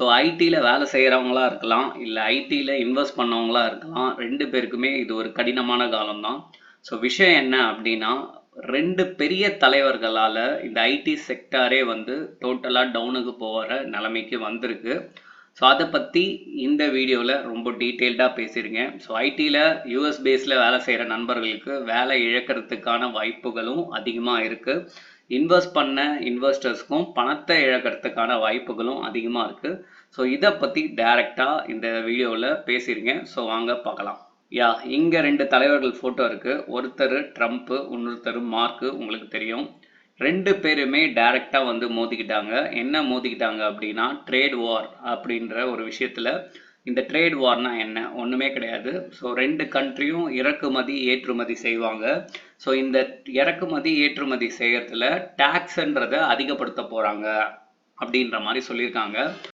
So ஐடியில் வேலை செய்கிறவங்களா இருக்கலாம் இல்லை ஐடியில் இன்வெஸ்ட் பண்ணவங்களா இருக்கலாம் ரெண்டு பேருக்குமே இது ஒரு கடினமான காலம்தான். ஸோ விஷயம் என்ன அப்படின்னா ரெண்டு பெரிய தலைவர்களால் இந்த ஐடி செக்டாரே வந்து டோட்டலாக டவுனுக்கு போகிற நிலைமைக்கு வந்திருக்கு. ஸோ அதை பற்றி இந்த வீடியோவில் ரொம்ப டீட்டெயில்டாக பேசியிருக்கேன் ஸோ ஐடியில் யூஎஸ் பேஸில் வேலை செய்கிற நண்பர்களுக்கு வேலை இழக்கிறதுக்கான வாய்ப்புகளும் அதிகமாக இருக்குது இன்வெஸ்ட் பண்ண இன்வெஸ்டர்ஸ்க்கும் பணத்தை இழக்கிறதுக்கான வாய்ப்புகளும் அதிகமாக இருக்குது ஸோ இதை பற்றி டைரெக்டாக இந்த வீடியோவில் பேசியிருக்கேன் ஸோ வாங்க பார்க்கலாம். யா இங்கே ரெண்டு தலைவர்கள் ஃபோட்டோ இருக்குது ஒருத்தர் ட்ரம்ப்பு இன்னொருத்தர் மார்க்கு உங்களுக்கு தெரியும். ரெண்டு பேருமே டைரெக்டாக வந்து மோதிக்கிட்டாங்க. என்ன மோதிக்கிட்டாங்க அப்படின்னா ட்ரேட் வார் அப்படின்ற ஒரு விஷயத்தில் இந்த ட்ரேட் வார்னா என்ன? ஒன்றுமே கிடையாது. ஸோ ரெண்டு கண்ட்ரியும் இறக்குமதி ஏற்றுமதி செய்வாங்க. ஸோ இந்த இறக்குமதி ஏற்றுமதி செய்யறதுல டேக்ஸ்ன்றதை அதிகப்படுத்த போகிறாங்க அப்படின்ற மாதிரி சொல்லியிருக்காங்க.